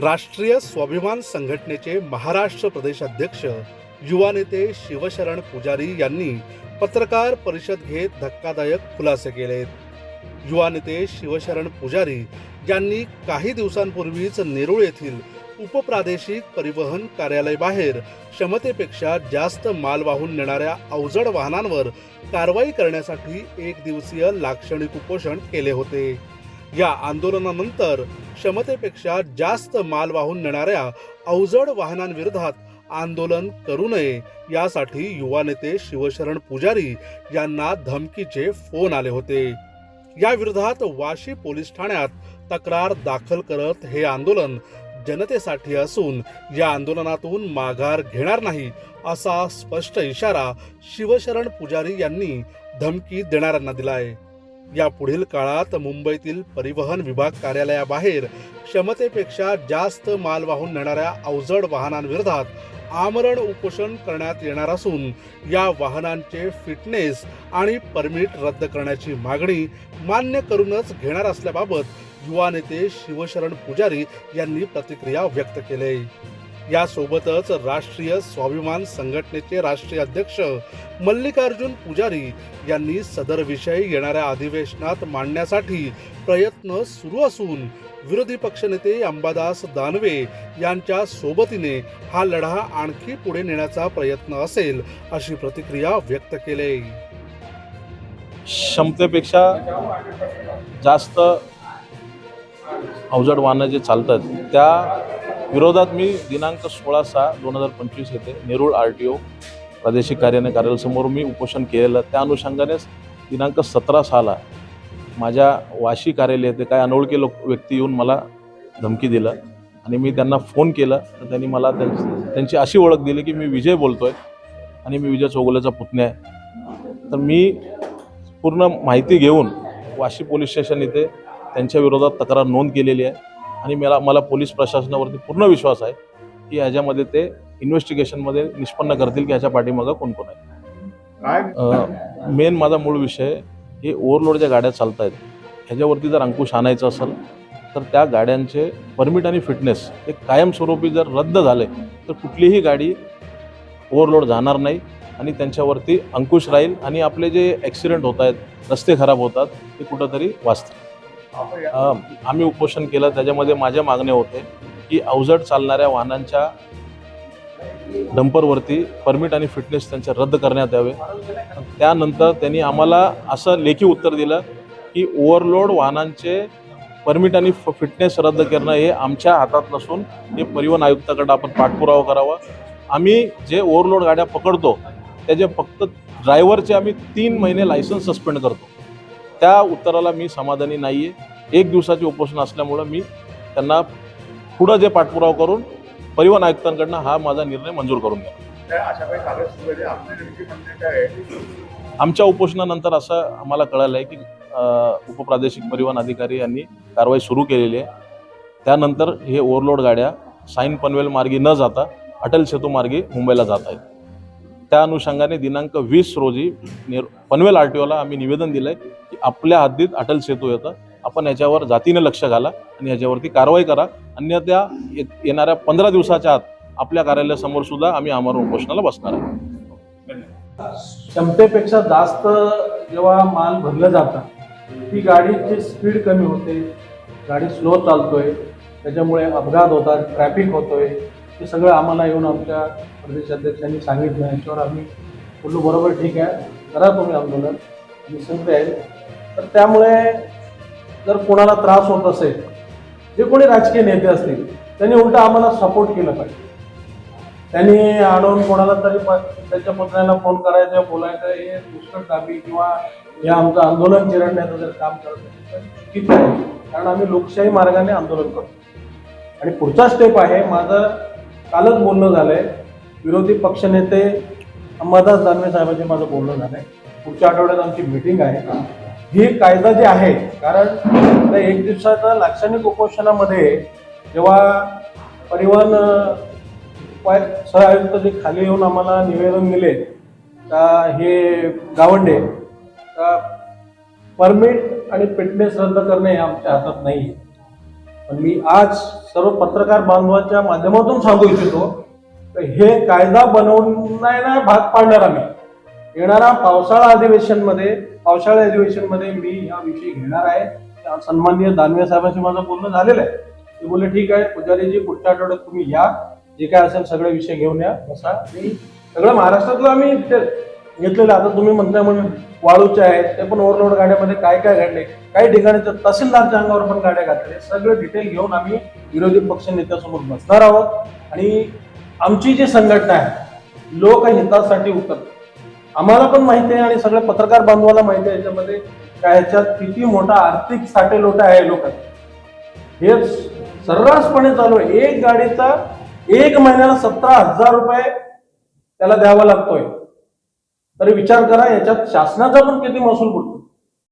राष्ट्रीय स्वाभिमान संघटनेचे महाराष्ट्र प्रदेशाध्यक्ष युवा नेते शिवशरण पुजारी यांनी पत्रकार परिषद घेत धक्कादायक खुलासे केलेत. युवा नेते शिवशरण पुजारी यांनी काही दिवसांपूर्वीच नेरूळ येथील उपप्रादेशिक परिवहन कार्यालय बाहेर क्षमतेपेक्षा जास्त माल वाहून नेणाऱ्या अवजड वाहनांवर कारवाई करण्यासाठी एक दिवसीय लाक्षणिक उपोषण केले होते. या आंदोलनानंतर क्षमतेपेक्षा जास्त माल वाहून नेणाऱ्या अवजड वाहनांविरोधात आंदोलन करू नये यासाठी युवा नेते शिवशरण पुजारी यांना धमकीचे फोन आले होते. या विरोधात वाशी पोलीस ठाण्यात तक्रार दाखल करत हे आंदोलन जनतेसाठी असून या आंदोलनातून माघार घेणार नाही असा स्पष्ट इशारा शिवशरण पुजारी यांनी धमकी देणाऱ्यांना दिलाय. या पुढील काळात मुंबईतील परिवहन विभाग कार्यालयाबाहेर क्षमतेपेक्षा जास्त माल वाहून नेणाऱ्या अवजड वाहनांविरोधात आमरण उपोषण करण्यात येणार असून या वाहनांचे फिटनेस आणि परमिट रद्द करण्याची मागणी मान्य करूनच घेणार असल्याबाबत युवा नेते शिवशरण पुजारी यांनी प्रतिक्रिया व्यक्त केली. यासोबतच राष्ट्रीय स्वाभिमान संघटनेचे राष्ट्रीय अध्यक्ष मल्लिकार्जुन पुजारी यांनी सदर विषय येणाऱ्या अधिवेशनात मांडण्यासाठी प्रयत्न सुरू असून विरोधी पक्षनेते अंबादास दानवे यांच्या सोबतीने हा लढा आणखी पुढे नेण्याचा प्रयत्न असेल अशी प्रतिक्रिया व्यक्त केली. क्षमतेपेक्षा जास्त अवजड वाहनं जे चालतात त्या विरोधात मी दिनांक सोळा सहा दोन हजार पंचवीस येथे नेरूळ आर टी ओ प्रादेशिक कार्यालय कार्यालयासमोर मी उपोषण केलेलं. त्या अनुषंगानेच दिनांक सतरा सहाला माझ्या वाशी कार्यालय येथे काय अनोळखी लोक व्यक्ती येऊन मला धमकी दिलं आणि मी त्यांना फोन केला. तर त्यांनी मला त्यां- त्यांची अशी ओळख दिली की मी विजय बोलतोय आणि मी विजय चौगुल्याचा पुतण्या आहे. तर मी पूर्ण माहिती घेऊन वाशी पोलीस स्टेशन इथे त्यांच्या विरोधात तक्रार नोंद केलेली आहे. आणि मला मला पोलीस प्रशासनावरती पूर्ण विश्वास आहे की ह्याच्यामध्ये ते इन्व्हेस्टिगेशनमध्ये निष्पन्न करतील की ह्याच्या पाठीमागं कोण कोण आहे. मेन माझा मूळ विषय हे ओव्हरलोड ज्या गाड्या चालत आहेत ह्याच्यावरती जर अंकुश आणायचं असेल तर त्या गाड्यांचे परमिट आणि फिटनेस हे कायमस्वरूपी जर रद्द झाले तर कुठलीही गाडी ओव्हरलोड जाणार नाही आणि त्यांच्यावरती अंकुश राहील आणि आपले जे ॲक्सिडेंट होत आहेत रस्ते खराब होतात ते कुठंतरी वाचतील. अ, आम्ही उपोषण केलं. त्याच्यामध्ये माझ्या मागण्या होते की अवजड चालणाऱ्या वाहनांच्या डंपरवरती परमिट आणि फिटनेस त्यांचे रद्द करण्यात यावे. त्यानंतर त्यांनी आम्हाला असं लेखी उत्तर दिलं की ओव्हरलोड वाहनांचे परमिट आणि फ- फिटनेस रद्द करणं हे आमच्या हातात नसून हे परिवहन आयुक्ताकडे आपण पाठपुरावा करावा. आम्ही जे ओव्हरलोड गाड्या पकडतो त्याचे फक्त ड्रायव्हरचे आम्ही तीन महिने लायसन्स सस्पेंड करतो. त्या उत्तराला मी समाधानी नाही आहे एक दिवसाचे उपोषण असल्यामुळं मी त्यांना पुढं जे पाठपुरावा करून परिवहन आयुक्तांकडनं हा माझा निर्णय मंजूर करून काय आहे? आमच्या उपोषणानंतर असं आम्हाला कळालं आहे की उपप्रादेशिक परिवहन अधिकारी यांनी कारवाई सुरू केलेली आहे. त्यानंतर हे ओव्हरलोड गाड्या साईन पनवेल मार्गी न जाता अटल सेतू मार्गे मुंबईला जात आहेत. त्या अनुषंगाने दिनांक वीस रोजी नेर पनवेल आर टी ओला आम्ही निवेदन दिलं आहे आपल्या हद्दीत अटल सेतू येतं. आपण याच्यावर जातीनं लक्ष घाला आणि याच्यावरती कारवाई करा. अन्यथा ये- येणाऱ्या पंधरा दिवसाच्या आत आपल्या कार्यालयासमोर सुद्धा आम्ही आमरण उपोषणाला बसणार आहे. क्षमतेपेक्षा जास्त जेव्हा माल भरलं जातं ती गाडीची स्पीड कमी होते गाडी स्लो चालतोय त्याच्यामुळे अपघात होतात ट्रॅफिक होतोय हे सगळं आम्हाला येऊन आमच्या प्रदेशाध्यक्षांनी सांगितलं. याच्यावर आम्ही बोललो बरोबर ठीक आहे. करा तुम्ही आंदोलन. मी सांगते आहे. तर त्यामुळे जर कोणाला त्रास होत असेल जे कोणी राजकीय नेते असतील त्यांनी उलट आम्हाला सपोर्ट केलं पाहिजे. त्यांनी आणून कोणाला तरी प- त्यांच्या पुतण्याला फोन करायचं बोलायचं हे दुष्कळ दाबी किंवा हे आमचं आंदोलन चिरडण्याचं जर काम करत असेल तर चुकीचं आहे? कारण आम्ही लोकशाही मार्गाने आंदोलन करतो. आणि पुढचा स्टेप आहे माझं कालच बोलणं झालंय. विरोधी पक्षनेते अंबादास दानवे साहेबांचे माझं बोलणं झालंय. पुढच्या आठवड्यात आमची मीटिंग आहे. ही कायदा जे आहे कारण त्या एक दिवसाच्या लाक्षणिक उपोषणामध्ये जेव्हा परिवहन उपाय सहआयुक्त जे खाली येऊन आम्हाला निवेदन दिले का हे गावंडे का परमिट आणि फिटनेस रद्द करणे हे आमच्या हातात नाही पण मी आज सर्व पत्रकार बांधवाच्या माध्यमातून सांगू इच्छितो हे कायदा बनवण्याला भाग पाडणार आम्ही. येणारा पावसाळा अधिवेशनमध्ये पावसाळा अधिवेशनमध्ये मी या विषयी घेणार आहे. सन्माननीय दानवे साहेबांशी माझं बोलणं झालेलं आहे. ते बोलले ठीक आहे पुजारीजी पुढच्या आठवड्यात तुम्ही या. जे काय असेल सगळे विषय घेऊन या. बसा. आणि सगळं महाराष्ट्रातलं आम्ही ते घेतलेलं आता तुम्ही म्हणताय म्हणून वाळूचे आहेत ते पण ओव्हरलोड गाड्यामध्ये काय काय घडले? काही ठिकाणी तर तहसीलदारच्या अंगावर पण गाड्या घातल्या. सगळं डिटेल घेऊन आम्ही विरोधी पक्ष नेत्यासमोर बसणार आहोत. आणि आमची जी संघटना आहे लोकहितासाठी उतरते. आम्हाला पण माहिती आहे आणि सगळ्या पत्रकार बांधवाला माहिती आहे याच्यामध्ये काय ह्याच्यात किती मोठा आर्थिक साठे लोटा आहे लोकांचा हे सर्रासपणे चालू आहे. एक गाडीचा एक महिन्याला सतरा हजार रुपये त्याला द्यावा लागतोय. तरी विचार करा याच्यात शासनाचा पण किती महसूल बुडतो